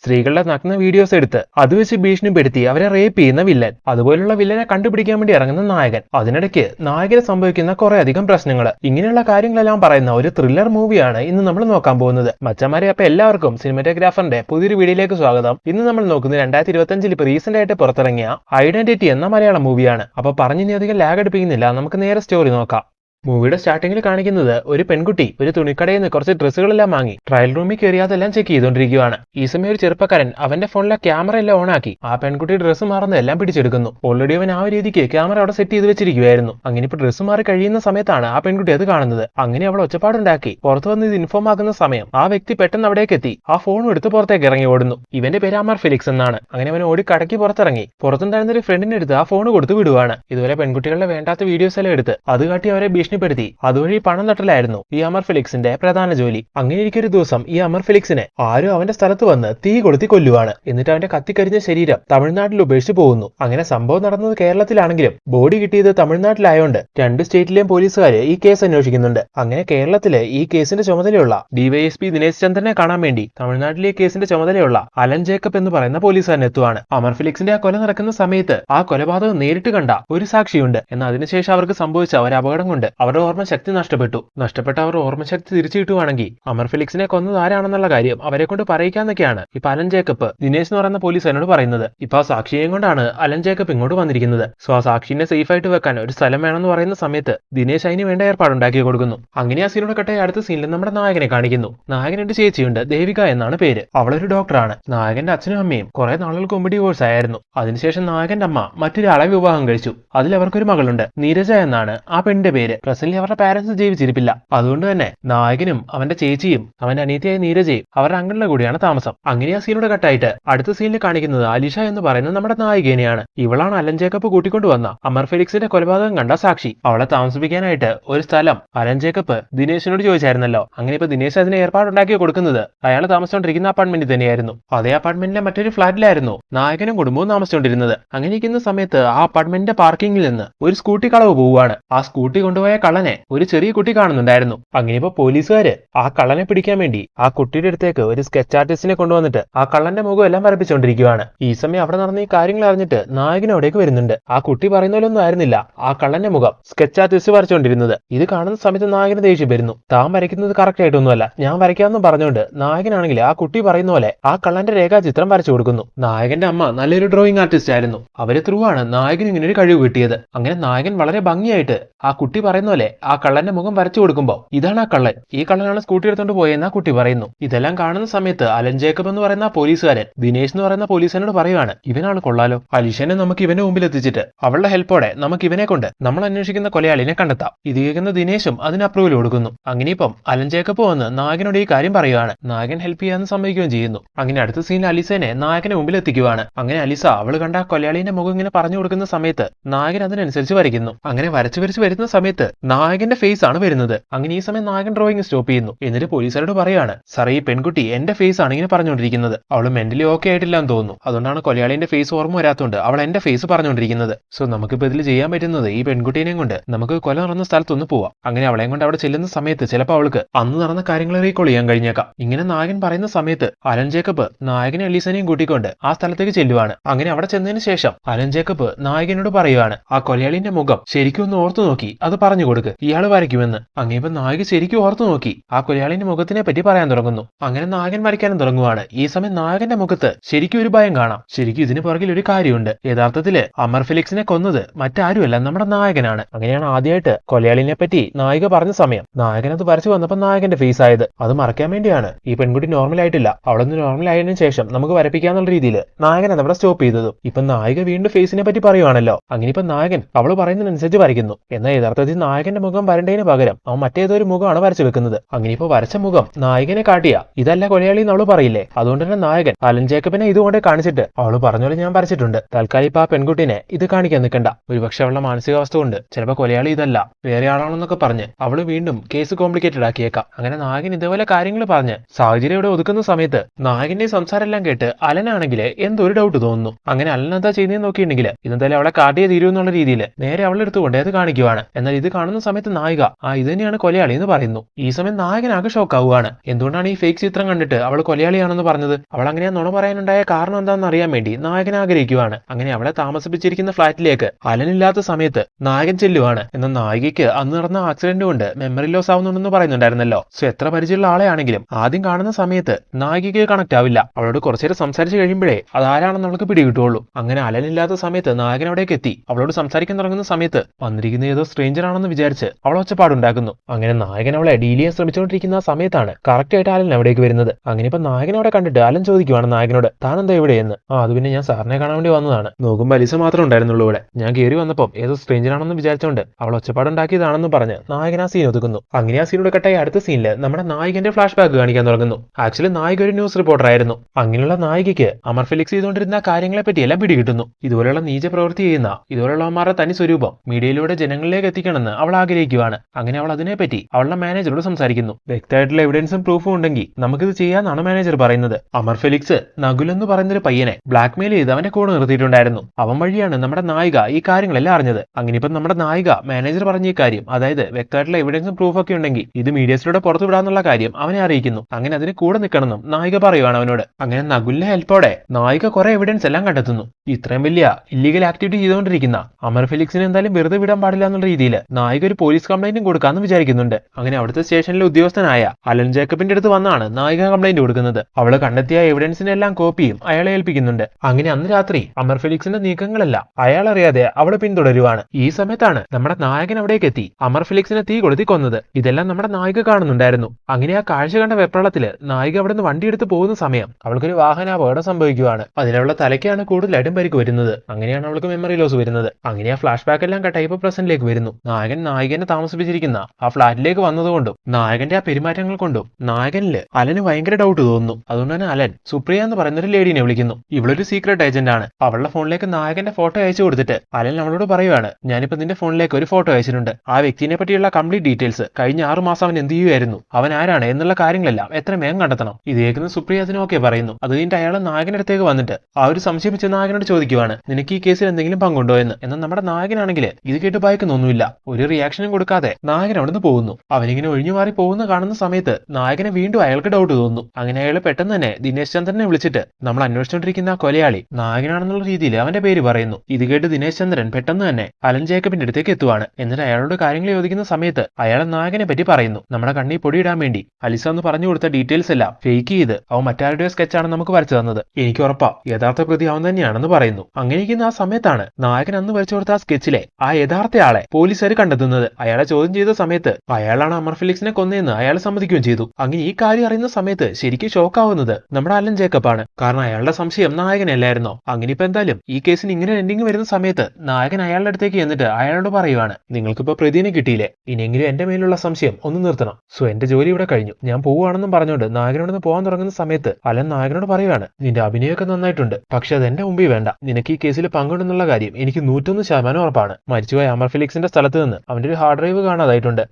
സ്ത്രീകളുടെ നഗ്ന വീഡിയോസ് എടുത്ത് അത് വെച്ച് ഭീഷണിപ്പെടുത്തി അവരെ റേപ്പ് ചെയ്യുന്ന വില്ലൻ അതുപോലുള്ള വില്ലനെ കണ്ടുപിടിക്കാൻ വേണ്ടി ഇറങ്ങുന്ന നായകൻ. അതിനിടയ്ക്ക് നായകന് സംഭവിക്കുന്ന കുറെ അധികം പ്രശ്നങ്ങൾ. ഇങ്ങനെയുള്ള കാര്യങ്ങളെല്ലാം പറയുന്ന ഒരു ത്രില്ലർ മൂവിയാണ് ഇന്ന് നമ്മൾ നോക്കാൻ പോകുന്നത്. മച്ചന്മാരെ അപ്പൊ എല്ലാവർക്കും സിനിമറ്റോഗ്രാഫറിന്റെ പുതിയൊരു വീഡിയോയിലേക്ക് സ്വാഗതം. ഇന്ന് നമ്മൾ നോക്കുന്നത് രണ്ടായിരത്തി ഇരുപത്തഞ്ചിൽ ഇപ്പൊ റീസെന്റ് ആയിട്ട് പുറത്തിറങ്ങിയ ഐഡന്റിറ്റി എന്ന മലയാളം മൂവിയാണ് അപ്പൊ പറഞ്ഞിനി അധികം ലാഗ് അടുപ്പിക്കുന്നില്ല. നമുക്ക് നേരെ സ്റ്റോറി നോക്കാം. മൂവിയുടെ സ്റ്റാർട്ടിങ്ങിൽ കാണിക്കുന്നത് ഒരു പെൺകുട്ടി ഒരു തുണിക്കടയിൽ നിന്ന് കുറച്ച് ഡ്രസ്സുകളെല്ലാം വാങ്ങി. ട്രയൽ റൂമിൽ കയറിയതെല്ലാം ചെക്ക് ചെയ്തുകൊണ്ടിരിക്കുകയാണ് ഈ സമയം ഒരു ചെറുപ്പക്കാരൻ അവന്റെ ഫോണിലെ ക്യാമറ എല്ലാം ഓണാക്കി ആ പെൺകുട്ടി ഡ്രസ്സ് മാറുന്ന എല്ലാം പിടിച്ചെടുക്കുന്നു. ഓൾറെഡി അവൻ ആ രീതിക്ക് ക്യാമറ അവിടെ സെറ്റ് ചെയ്ത് വെച്ചിരിക്കുകയായിരുന്നു അങ്ങനെ ഇപ്പൊ ഡ്രസ്സ് മാറി കഴിയുന്ന സമയത്താണ് ആ പെൺകുട്ടി അത് കാണുന്നത്. അങ്ങനെ അവൾ ഒച്ചപ്പാടുണ്ടാക്കി. പുറത്തു വന്ന് ഇത് ഇൻഫോം ആകുന്ന സമയം. ആ വ്യക്തി പെട്ടെന്ന് അവിടേക്ക് എത്തി. ആ ഫോൺ എടുത്ത് പുറത്തേക്ക് ഇറങ്ങി ഓടുന്നു. ഇവന്റെ പേര് ഫിലിക്സ് എന്നാണ്. അങ്ങനെ അവൻ ഓടി കടക്കി പുറത്തിറങ്ങി. പുറത്തുണ്ടായിരുന്ന ഒരു ഫ്രണ്ടിന്റെ അടുത്ത് ആ ഫോൺ കൊടുത്ത് വിടുവാണ്. ഇതുപോലെ പെൺകുട്ടികളുടെ വേണ്ടാത്ത വീഡിയോസ് എല്ലാം എടുത്ത് അത് കാട്ടി അവരെ ഭീഷണിപ്പെടുത്തി. അതുവഴി പണം തട്ടലായിരുന്നു ഈ അമർ ഫിലിക്സിന്റെ പ്രധാന ജോലി. അങ്ങനെയിരിക്കൊരു ദിവസം ഈ അമർ ഫിലിക്സിനെ ആരും അവന്റെ സ്ഥലത്ത് വന്ന് തീ കൊളുത്തി കൊല്ലുവാണ്. എന്നിട്ട് അവന്റെ കത്തിക്കരിഞ്ഞ ശരീരം തമിഴ്നാട്ടിൽ ഉപേക്ഷിച്ചു പോകുന്നു. അങ്ങനെ സംഭവം നടന്നത് കേരളത്തിലാണെങ്കിലും ബോഡി കിട്ടിയത് തമിഴ്നാട്ടിലായോണ്ട് രണ്ട് സ്റ്റേറ്റിലെയും പോലീസുകാര് ഈ കേസ് അന്വേഷിക്കുന്നുണ്ട്. അങ്ങനെ കേരളത്തിലെ ഈ കേസിന്റെ ചുമതലയുള്ള ഡിവൈഎസ്പി ദിനേശ് ചന്ദ്രനെ കാണാൻ വേണ്ടി തമിഴ്നാട്ടിലെ കേസിന്റെ ചുമതലയുള്ള അലൻ ജേക്കബ് എന്ന് പറയുന്ന പോലീസുകാരൻ എത്തുവാണ്. അമർ ഫിലിക്സിന്റെ ആ കൊല നടക്കുന്ന സമയത്ത് ആ കൊലപാതകം നേരിട്ട് കണ്ട ഒരു സാക്ഷിയുണ്ട്. എന്നാൽ അതിനുശേഷം അവർക്ക് സംഭവിച്ച ഒരു അപകടം കൊണ്ട് അവരുടെ ഓർമ്മശക്തി നഷ്ടപ്പെട്ടു. നഷ്ടപ്പെട്ട അവരുടെ ഓർമ്മശക്തി തിരിച്ചു കിട്ടുവാണെങ്കിൽ അമർ ഫിലിക്സിനെ കൊന്നത് ആരാണെന്നുള്ള കാര്യം അവരെ കൊണ്ട് പറയിക്കാന്നൊക്കെയാണ് ഇപ്പൊ അലൻ ജേക്കബ് ദിനേശ് എന്ന് പറയുന്ന പോലീസ് എന്നോട് പറയുന്നത്. ഇപ്പൊ ആ സാക്ഷിയെയും കൊണ്ടാണ് അലൻ ജേക്കബ് ഇങ്ങോട്ട് വന്നിരിക്കുന്നത്. സോ ആ സാക്ഷിനെ സേഫ് ആയിട്ട് വെക്കാൻ ഒരു സ്ഥലം വേണമെന്ന് പറയുന്ന സമയത്ത് ദിനേശ് അതിന് വേണ്ട ഏർപ്പാടുണ്ടാക്കി കൊടുക്കുന്നു. അങ്ങനെ ആ സീനോട് കട്ടെ അടുത്ത സീനിൽ നമ്മുടെ നായകനെ കാണിക്കുന്നു. നായകന്റെ ചേച്ചിയുണ്ട് ദേവിക എന്നാണ് പേര്. അവളൊരു ഡോക്ടറാണ് നായകന്റെ അച്ഛനും അമ്മയും കുറെ നാളുകൾക്ക് മുമ്പ് ഡിവോഴ്സ് ആയിരുന്നു. അതിനുശേഷം നായകന്റെ അമ്മ മറ്റൊരാളെ വിവാഹം കഴിച്ചു. അതിൽ അവർക്കൊരു മകളുണ്ട്. നീരജ എന്നാണ് ആ പെണ്ണിന്റെ പേര്. പ്രസന്റ്ലി അവരുടെ പാരന്റ്സ് ജീവിച്ചിരിപ്പില്ല. അതുകൊണ്ട് തന്നെ നായകനും അവന്റെ ചേച്ചിയും അവന്റെ അനീതിയായ നീരജയും അവരുടെ അങ്കിളിന്റെ കൂടിയാണ് താമസം. അങ്ങനെ ആ സീനോട് കട്ടായിട്ട് അടുത്ത സീനിൽ കാണിക്കുന്നത് അലിഷ എന്ന് പറയുന്നത് നമ്മുടെ നായികേനെയാണ്. ഇവളാണ് അലൻ ജേക്കബ് കൂട്ടിക്കൊണ്ടുവന്ന അമർ ഫെലിക്സിന്റെ കൊലപാതകം കണ്ട സാക്ഷി. അവളെ താമസിപ്പിക്കാനായിട്ട് ഒരു സ്ഥലം അലൻ ജേക്കബ് ദിനേശിനോട് ചോദിച്ചായിരുന്നല്ലോ. അങ്ങനെ ഇപ്പൊ ദിനേശ് അതിന് ഏർപ്പാടുണ്ടാക്കി കൊടുക്കുന്നത്? അയാൾ താമസിച്ചുകൊണ്ടിരിക്കുന്ന അപ്പാർട്ട്മെന്റിൽ തന്നെയായിരുന്നു. അതേ അപ്പാർട്ട്മെന്റിലെ മറ്റൊരു ഫ്ലാറ്റിലായിരുന്നു നായകനും കുടുംബവും താമസിച്ചുകൊണ്ടിരുന്നത് അങ്ങനെ ഇരിക്കുന്ന സമയത്ത് ആ അപ്പാർട്ട്മെന്റിന്റെ പാർക്കിംഗിൽ നിന്ന് ഒരു സ്കൂട്ടി കളവ് പോവുകയാണ്. ആ സ്കൂട്ടി കൊണ്ടുപോയ കള്ളനെ ഒരു ചെറിയ കുട്ടി കാണുന്നുണ്ടായിരുന്നു. അങ്ങനെ ഇപ്പൊ പോലീസുകാര് ആ കള്ളനെ പിടിക്കാൻ വേണ്ടി ആ കുട്ടിയുടെ അടുത്തേക്ക് ഒരു സ്കെച്ച് ആർട്ടിസ്റ്റിനെ കൊണ്ടുവന്നിട്ട് ആ കള്ളന്റെ മുഖം എല്ലാം വരപ്പിച്ചുകൊണ്ടിരിക്കുകയാണ്. ഈ സമയം അവിടെ നടന്ന ഈ കാര്യങ്ങൾ അറിഞ്ഞിട്ട് നായകൻ അവിടേക്ക് വരുന്നുണ്ട്. ആ കുട്ടി പറയുന്ന പോലൊന്നും ആയിരുന്നില്ല. ആ കള്ളന്റെ മുഖം സ്കെച്ച് ആർട്ടിസ്റ്റ് വരച്ചുകൊണ്ടിരുന്നത്. ഇത് കാണുന്ന സമയത്ത് നായകൻ ദേഷ്യം വരുന്നു താൻ വരയ്ക്കുന്നത് കറക്റ്റ് ആയിട്ടൊന്നുമല്ല. ഞാൻ വരയ്ക്കാമെന്നും പറഞ്ഞുകൊണ്ട് നായകനാണെങ്കിൽ ആ കുട്ടി പറയുന്ന പോലെ ആ കള്ളന്റെ രേഖാചിത്രം വരച്ചു കൊടുക്കുന്നു. നായകന്റെ അമ്മ നല്ലൊരു ഡ്രോയിങ് ആർട്ടിസ്റ്റ് ആയിരുന്നു. അവരെ ത്രൂ ആണ് നായകൻ ഇങ്ങനെ ഒരു കഴിവ് കിട്ടിയത്. അങ്ങനെ നായകൻ വളരെ ഭംഗിയായിട്ട് ആ കുട്ടി പറയുന്ന പോലെ ആ കള്ളന്റെ മുഖം വരച്ചു കൊടുക്കുമ്പോൾ ഇതാണ് ആ കള്ളൻ. ഈ കള്ളനാണ് സ്കൂട്ടി എടുത്തോണ്ട് പോയെന്ന് ആ കുട്ടി പറയുന്നു. ഇതെല്ലാം കാണുന്ന സമയത്ത് അലൻ ജേക്കബ് എന്ന് പറയുന്ന പോലീസുകാരൻ ദിനേശ് എന്ന് പറയുന്ന പോലീസുകാരനോട് പറയുവാണ് ഇവനാണ് കൊള്ളാലോ? അലിഷനെ നമുക്ക് ഇവന്റെ മുമ്പിൽ എത്തിച്ചിട്ട് അവളുടെ ഹെൽപ്പോടെ നമുക്ക് ഇവനെ കൊണ്ട് നമ്മൾ അന്വേഷിക്കുന്ന കൊലയാളിനെ കണ്ടെത്താം. ഇത് കേൾക്കുന്ന ദിനേശും അതിന് അപ്രൂവൽ കൊടുക്കുന്നു. അങ്ങനെ ഇപ്പം അലൻ ജേക്കബ് വന്ന് നായകനോട് ഈ കാര്യം പറയുവാണ്. നായകൻ ഹെൽപ്പ് ചെയ്യാന്ന് സമ്മതിക്കുകയും ചെയ്യുന്നു. അങ്ങനെ അടുത്ത സീനിൽ അലിസനെ നായകനെ മുമ്പിൽ എത്തിക്കുവാണ്. അങ്ങനെ അലിസ അവൾ കണ്ട കൊലയാളിന്റെ മുഖം ഇങ്ങനെ പറഞ്ഞു കൊടുക്കുന്ന സമയത്ത് നായകൻ അതിനനുസരിച്ച് വരയ്ക്കുന്നു. അങ്ങനെ വരച്ചു വരച്ച് വരുന്ന സമയത്ത് നായകന്റെ ഫേസ് ആണ് വരുന്നത്. അങ്ങനെ ഈ സമയം നായകൻ ഡ്രോയിങ് സ്റ്റോപ്പ് ചെയ്യുന്നു. എന്നിട്ട് പോലീസുകാരോട് പറയാണ് സാറേ ഈ പെൺകുട്ടി എന്റെ ഫേസ് ആണ് ഇങ്ങനെ പറഞ്ഞുകൊണ്ടിരിക്കുന്നത്. അവൾ മെന്റലി ഓക്കെ ആയിട്ടില്ല എന്ന് തോന്നുന്നു. അതുകൊണ്ടാണ് കൊലയാളിന്റെ ഫേസ് ഓർമ്മ വരാത്തതുകൊണ്ട് അവൾ എന്റെ ഫേസ് പറഞ്ഞുകൊണ്ടിരിക്കുന്നത്. സോ നമുക്കിപ്പോൾ ഇതിൽ ചെയ്യാൻ പറ്റുന്നത് ഈ പെൺകുട്ടീനെയും കൊണ്ട് നമുക്ക് കൊല നടന്ന സ്ഥലത്തൊന്ന് പോവാം. അങ്ങനെ അവളെയും കൊണ്ട് അവിടെ ചെല്ലുന്ന സമയത്ത് ചിലപ്പോൾ അവൾക്ക് അന്ന് നടന്ന കാര്യങ്ങൾ റീകോൾ ചെയ്യാൻ കഴിഞ്ഞേക്കാം. ഇങ്ങനെ നായകൻ പറയുന്ന സമയത്ത് അലൻ ജേക്കബ് നായകനെ എലീസനെയും കൂട്ടിക്കൊണ്ട് ആ സ്ഥലത്തേക്ക് ചെല്ലുവാണ്. അങ്ങനെ അവിടെ ചെന്നതിന് ശേഷം അലൻ ജേക്കബ് നായകനോട് പറയുവാണ് ആ കൊലയാളിന്റെ മുഖം ശരിക്കും ഒന്ന് ഓർത്തു നോക്കി അത് പറഞ്ഞു കൊടുക്ക്. ഇയാൾ വരയ്ക്കുമെന്ന്. അങ്ങേപ്പം നായക ശരിക്കും ഓർത്തു നോക്കി. ആ കൊലയാളിന്റെ മുഖത്തിനെ പറ്റി പറയാൻ തുടങ്ങുന്നു. അങ്ങനെ നായകൻ വരയ്ക്കാനും തുടങ്ങുവാണ്. ഈ സമയം നായകന്റെ മുഖത്ത് ശരിക്കും ഒരു ഭയം കാണാം. ശരിക്കും ഇതിന് പുറകിൽ ഒരു കാര്യമുണ്ട്. യഥാർത്ഥത്തിൽ അമർ ഫിലിക്സിനെ കൊന്നത് മറ്റാരുമല്ല നമ്മുടെ നായകനാണ്. അങ്ങനെയാണ് ആദ്യമായിട്ട് കൊലയാളിനെ പറ്റി നായിക പറഞ്ഞ സമയം. നായകൻ അത് വരച്ചു വന്നപ്പോ നായകന്റെ ഫേസ് ആയത്. അത് മറക്കാൻ വേണ്ടിയാണ്. ഈ പെൺകുട്ടി നോർമൽ ആയിട്ടില്ല. അവളൊന്ന് നോർമൽ ആയതിനു ശേഷം നമുക്ക് വരപ്പിക്കാന്നുള്ള രീതിയിൽ നായകൻ അതവിടെ സ്റ്റോപ്പ് ചെയ്തതും. ഇപ്പൊ നായിക വീണ്ടും ഫേസിനെ പറ്റി പറയുവാണല്ലോ. അങ്ങനെ ഇപ്പൊ നായകൻ അവൾ പറയുന്നതിനനുസരിച്ച് വരയ്ക്കുന്നു. എന്നാൽ യഥാർത്ഥത്തിൽ നായകന്റെ മുഖം വരണ്ടതിന് പകരം അവൻ മറ്റേതൊരു മുഖമാണ് വരച്ചു വെക്കുന്നത്. അങ്ങനെ ഇപ്പൊ വരച്ച മുഖം നായകനെ കാട്ടിയ. ഇതല്ല കൊലയാളി അവൾ പറയില്ലേ? അതുകൊണ്ട് തന്നെ നായകൻ അലൻ ജേക്കബിനെ ഇതുകൊണ്ട് കാണിച്ചിട്ട് അവൾ പറഞ്ഞ പോലെ ഞാൻ വരച്ചിട്ടുണ്ട്. തൽക്കാലം ഇപ്പൊ ആ പെൺകുട്ടിനെ ഇത് കാണിക്കാൻ നിൽക്കണ്ട ഒരുപക്ഷെ അവളുടെ മാനസികാവസ്ഥ കൊണ്ട് ചിലപ്പോൾ കൊലയാളി ഇതല്ല. വേറെ ആളാണെന്നൊക്കെ പറഞ്ഞ് അവൾ വീണ്ടും കേസ് കോംപ്ലിക്കേറ്റഡ് ആക്കിയേക്കാം. അങ്ങനെ നായകൻ ഇതേപോലെ കാര്യങ്ങൾ പറഞ്ഞ് സാഹചര്യം ഇവിടെ ഒതുക്കുന്ന സമയത്ത് നായകന്റെ സംസാരം എല്ലാം കേട്ട് അലനാണെങ്കിൽ എന്തൊരു ഡൗട്ട് തോന്നുന്നു. അങ്ങനെ അലൻ എന്താ ചെയ്യുന്നതെന്ന് നോക്കിയിട്ടുണ്ടെങ്കിൽ ഇതെന്തായാലും അവളെ കാട്ടിയേ തീരുമെന്നുള്ള രീതിയിൽ നേരെ അവളെടുത്തുകൊണ്ട് അത് കാണിക്കുവാണ്. എന്നാൽ ഇത് കാണുന്ന സമയത്ത് നായിക ആ ഇത് തന്നെയാണ് കൊലയാളി എന്ന് പറയുന്നു. ഈ സമയം നായകൻ ആകെ ഷോക്ക് ആവുകയാണ്. എന്തുകൊണ്ടാണ് ഈ ഫേക്ക് ചിത്രം കണ്ടിട്ട് അവൾ കൊലയാളിയാണെന്ന് പറഞ്ഞത്? അവൾ അങ്ങനെ നുണ പറയാനുണ്ടായ കാരണം എന്താണെന്ന് അറിയാൻ വേണ്ടി നായകൻ ആഗ്രഹിക്കുവാണ്. അങ്ങനെ അവളെ താമസിപ്പിച്ചിരിക്കുന്ന ഫ്ളാറ്റിലേക്ക് അലനില്ലാത്ത സമയത്ത് നായകൻ ചെല്ലുവാണ്. എന്നാൽ നായികയ്ക്ക് അന്ന് നടന്ന ആക്സിഡന്റ് കൊണ്ട് മെമ്മറി ലോസ് ആവുന്നുണ്ടെന്ന് പറയുന്നുണ്ടായിരുന്നല്ലോ. സോ എത്ര പരിചയമുള്ള ആളെയാണെങ്കിലും ആദ്യം കാണുന്ന സമയത്ത് നായികയ്ക്ക് കണക്ട് ആവില്ല. അവളോട് കുറച്ചേരം സംസാരിച്ച് കഴിയുമ്പോഴേ അതാരാണെന്ന് അവൾക്ക് പിടികിട്ടുള്ളൂ അങ്ങനെ അലനില്ലാത്ത സമയത്ത് നായകൻ അവിടേക്ക് എത്തി. അവളോട് സംസാരിക്കാൻ തുടങ്ങുന്ന സമയത്ത് വന്നിരിക്കുന്ന ഏതോ സ്ട്രേഞ്ചർ ആണെന്ന് വിചാരിച്ച് അവൾ ഒച്ചപ്പാടുണ്ടാക്കുന്നു. അങ്ങനെ നായകൻ അവളെ ഡീൽ ചെയ്യാൻ ശ്രമിച്ചുകൊണ്ടിരിക്കുന്ന സമയത്താണ് കറക്റ്റ് ആയിട്ട് ആലൻ അവിടേക്ക് വരുന്നത്. അങ്ങനെ ഇപ്പൊ നായകൻ അവിടെ കണ്ടിട്ട് ആലൻ ചോദിക്കുവാണ് നായകനോട് താൻ എന്താ എവിടെയെന്ന് ആ അത് പിന്നെ ഞാൻ സാറിനെ കാണാൻ വേണ്ടി വന്നതാണ്. നോക്കുമ്പോൾ അലിസ മാത്രമേ ഉണ്ടായിരുന്നുള്ളൂ ഇവിടെ. ഞാൻ കയറി വന്നപ്പോൾ ഏതോ സ്ട്രേഞ്ചർ ആണെന്ന് വിചാരിച്ചുകൊണ്ട് അവൾ ഒച്ചപ്പാടുണ്ടാക്കിയതാണെന്ന് പറഞ്ഞ് നായകൻ ആ സീൻ ഒതുക്കുന്നു. അങ്ങനെ ആ സീനോട് കട്ടായി അടുത്ത സീനിൽ നമ്മുടെ നായകന്റെ ഫ്ലാഷ് ബാക്ക് കാണിക്കാൻ തുടങ്ങുന്നു. ആക്ച്വലി നായിക ഒരു ന്യൂസ് റിപ്പോർട്ടർ ആയിരുന്നു. അങ്ങനെയുള്ള നായികയ്ക്ക് അമർ ഫിലിക്സ് ചെയ്തുകൊണ്ടിരുന്ന കാര്യങ്ങളെ പറ്റി എല്ലാം പിടികിട്ടുന്നു. ഇതുപോലെയുള്ള നീച പ്രവൃത്തി ചെയ്യുന്ന ഇതുപോലെയുള്ളവന്മാരുടെ തനി സ്വരൂപം മീഡിയയിലൂടെ ജനങ്ങളിലേക്ക് എത്തിക്കണമെന്ന് അവൾ ആഗ്രഹിക്കുവാണ് അങ്ങനെ അവൾ അതിനെപ്പറ്റി അവളുടെ മാനേജറോട് സംസാരിക്കുന്നു. വ്യക്തമായിട്ടുള്ള എവിഡൻസും പ്രൂഫും ഉണ്ടെങ്കിൽ നമുക്കിത് ചെയ്യാന്നാണ് മാനേജർ പറയുന്നത്. അമർ ഫെലിക്സ് നകുൽ എന്ന് പറയുന്ന ഒരു പയ്യനെ ബ്ലാക്ക്മെയിൽ ചെയ്ത് അവന്റെ കൂടെ നിർത്തിയിട്ടുണ്ടായിരുന്നു. അവൻ വഴിയാണ് നമ്മുടെ നായിക ഈ കാര്യങ്ങളെല്ലാം അറിഞ്ഞത്. അങ്ങനെ ഇപ്പം നമ്മുടെ നായിക മാനേജർ പറഞ്ഞ ഈ കാര്യം അതായത് വ്യക്തമായിട്ടുള്ള എവിഡൻസും പ്രൂഫൊക്കെ ഉണ്ടെങ്കിൽ ഇത് മീഡിയസിലൂടെ പുറത്തു വിടാന്നുള്ള കാര്യം അവനെ അറിയിക്കുന്നു. അങ്ങനെ അതിന് കൂടെ നിൽക്കണമെന്നും നായിക പറയുവാണ് അവനോട്. അങ്ങനെ നകുലിന്റെ ഹെൽപ്പോടെ നായിക കുറെ എവിഡൻസ് എല്ലാം കണ്ടെത്തുന്നു. ഇത്രയും വലിയ ഇല്ലീഗൽ ആക്ടിവിറ്റി ചെയ്തുകൊണ്ടിരിക്കുന്ന അമർ ഫെലിക്സിനെ എന്തായാലും വെറുതെ വിടാൻ പാടില്ല എന്നുള്ള രീതിയിൽ നായിക ഒരു പോലീസ് കംപ്ലൈന്റും കൊടുക്കാന്ന് വിചാരിക്കുന്നുണ്ട്. അങ്ങനെ അവിടുത്തെ സ്റ്റേഷനിലെ ഉദ്യോഗസ്ഥനായ അലൻ ജേക്കബിന്റെ അടുത്ത് വന്നാണ് നായിക കംപ്ലൈന്റ് കൊടുക്കുന്നത്. അവൾ കണ്ടെത്തിയ എവിഡൻസിന്റെ എല്ലാം കോപ്പിയും അയാളെ ഏൽപ്പിക്കുന്നുണ്ട്. അങ്ങനെ അന്ന് രാത്രി അമർ ഫെലിക്സിന്റെ നീക്കങ്ങളെല്ലാം അയാൾ അറിയാതെ അവളെ പിന്തുടരുവാണ്. ഈ സമയത്താണ് നമ്മുടെ നായകൻ അവിടേക്ക് എത്തി. അമർ ഫിലിക്സിനെ തീ കൊളുത്തി കൊന്നത്. ഇതെല്ലാം നമ്മുടെ നായിക കാണുന്നുണ്ടായിരുന്നു. അങ്ങനെ ആ കാഴ്ച കണ്ട വെപ്രളത്തിൽ നായിക അവിടെ നിന്ന് വണ്ടി എടുത്ത് പോകുന്ന സമയം അവൾക്കൊരു വാഹനാപകടം സംഭവിക്കുവാണ്. അതിനുള്ള തലയ്ക്കാണ് കൂടുതലായിട്ടും പരിക്ക് വരുന്നത്. അങ്ങനെയാണ് അവൾക്ക് മെമ്മറി ലോസ് വരുന്നത്. അങ്ങനെ ആ ഫ്ലാഷ് ബാക്ക് എല്ലാം കട്ടായി പ്രസന്റിലേക്ക് വരുന്നു. നായകൻ നായികനെ താമസിപ്പിച്ചിരിക്കുന്ന ആ ഫ്ളാറ്റിലേക്ക് വന്നതുകൊണ്ടും നായകന്റെ ആ പെരുമാറ്റങ്ങൾ കൊണ്ടും നായകനിൽ അലന് ഭയങ്കര ഡൗട്ട് തോന്നുന്നു. അതുകൊണ്ട് തന്നെ അലൻ സുപ്രിയ എന്ന് പറയുന്ന ഒരു ലേഡീനെ വിളിക്കുന്നു. ഇവളൊരു സീക്രട്ട് ഏജന്റ് ആണ്. അവളുടെ ഫോണിലേക്ക് നായകന്റെ ഫോട്ടോ അയച്ചു കൊടുത്തിട്ട് അലൻ അവളോട് പറയുവാണ് ഞാനിപ്പോ നിന്റെ ഫോണിലേക്ക് ഒരു ഫോട്ടോ അയച്ചിട്ടുണ്ട്. ആ വ്യക്തിനെ പറ്റിയുള്ള കംപ്ലീറ്റ് ഡീറ്റെയിൽസ് കഴിഞ്ഞ ആറു മാസം അവൻ എന്ത് ചെയ്യുമായിരുന്നു അവൻ ആരാണ്? എന്നുള്ള കാര്യങ്ങളെല്ലാം എത്ര വേഗം കണ്ടെത്തണം? ഇത് കേൾക്കുന്ന സുപ്രിയ അതിനൊക്കെ പറയുന്നു. അത് കഴിഞ്ഞിട്ട് അയാൾ നായകന്റെ അടുത്തേക്ക് വന്നിട്ട് ആ ഒരു സംശയം വെച്ച് നായകനോട് ചോദിക്കുവാണ് നിനക്ക് ഈ കേസിൽ എന്തെങ്കിലും പങ്കുണ്ടോ എന്ന്? എന്നാൽ നമ്മുടെ നായകനാണെങ്കിൽ ഇത് കേട്ട് ഭയക്കുന്നൊന്നുമില്ല. ഒരു റിയാക്ഷനും കൊടുക്കാതെ നായകൻ അവിടുന്ന് പോകുന്നു. അവനിങ്ങനെ ഒഴിഞ്ഞു മാറി പോകുന്ന കാണുന്ന സമയത്ത് നായകനെ വീണ്ടും അയാൾക്ക് ഡൗട്ട് തോന്നുന്നു. അങ്ങനെ അയാൾ പെട്ടെന്ന് തന്നെ ദിനേശ് ചന്ദ്രനെ വിളിച്ചിട്ട് നമ്മൾ അന്വേഷിച്ചുകൊണ്ടിരിക്കുന്ന കൊലയാളി നായകനാണെന്നുള്ള രീതിയിൽ അവന്റെ പേര് പറയുന്നു. ഇത് കേട്ട് ദിനേശ് ചന്ദ്രൻ പെട്ടെന്ന് തന്നെ അലൻ ജേക്കബിന്റെ അടുത്തേക്ക് എത്തുവാണ്. എന്നിട്ട് അയാളോട് കാര്യങ്ങൾ ചോദിക്കുന്ന സമയത്ത് അയാൾ നായകനെ പറ്റി പറയുന്നു. നമ്മുടെ കണ്ണി പൊടിയിടാൻ വേണ്ടി അലിസ എന്ന് പറഞ്ഞു കൊടുത്ത ഡീറ്റെയിൽസ് എല്ലാം ഫേക്ക് ചെയ്ത് അവൻ മറ്റാരുടെയോ സ്കെച്ചാണ് നമുക്ക് വരച്ചു തന്നത്. എനിക്ക് ഉറപ്പാ യഥാർത്ഥ പ്രതി അവൻ തന്നെയാണെന്ന് പറയുന്നു. അങ്ങനെ ഇരിക്കുന്ന ആ സമയത്താണ് നായകൻ അന്ന് വരച്ചു കൊടുത്ത ആ സ്കെച്ചിലെ ആ യഥാർത്ഥ ആളെ പോലീസുകാർ കണ്ടെത്തുന്നത് അയാളെ ചോദ്യം ചെയ്ത സമയത്ത് അയാളാണ് അമർ ഫിലിക്സിനെ കൊന്നതെന്ന് അയാൾ സമ്മതിക്കുകയും ചെയ്തു. അങ്ങനെ ഈ കാര്യം അറിയുന്ന സമയത്ത് ശരിക്കും ഷോക്കാവുന്നത് നമ്മുടെ അലൻ ജേക്കബ് ആണ് കാരണം അയാളുടെ സംശയം നായകനല്ലായിരുന്നോ? അങ്ങനെ ഇപ്പൊ എന്തായാലും ഈ കേസിന് ഇങ്ങനെ എൻഡിങ് വരുന്ന സമയത്ത് നായകൻ അയാളുടെ അടുത്തേക്ക് എന്നിട്ട് അയാളോട് പറയുവാണ് നിങ്ങൾക്കിപ്പോ പ്രതിനെ കിട്ടിയില്ലേ? ഇനിയെങ്കിലും എന്റെ മേലുള്ള സംശയം ഒന്ന് നിർത്തണം. സോ എന്റെ ജോലി ഇവിടെ കഴിഞ്ഞു. ഞാൻ പോവുകയാണെന്നും പറഞ്ഞുകൊണ്ട് നായകനോട് പോകാൻ തുടങ്ങുന്ന സമയത്ത് അലൻ നായകനോട് പറയുവാണ് നിന്റെ അഭിനയമൊക്കെ നന്നായിട്ടുണ്ട് പക്ഷെ അത് എന്റെ മുമ്പിൽ വേണ്ട. നിനക്ക് ഈ കേസിൽ പങ്കുണ്ടെന്നുള്ള കാര്യം എനിക്ക് നൂറ്റൊന്ന് ശതമാനം ഉറപ്പാണ്. മരിച്ചുപോയ അമർ ഫിലിക്സിന്റെ സ്ഥലത്ത് നിന്ന് അവന്റെ ഒരു ഹാർഡ് ഡ്രൈവ് കാണാതായിട്ടുണ്ട്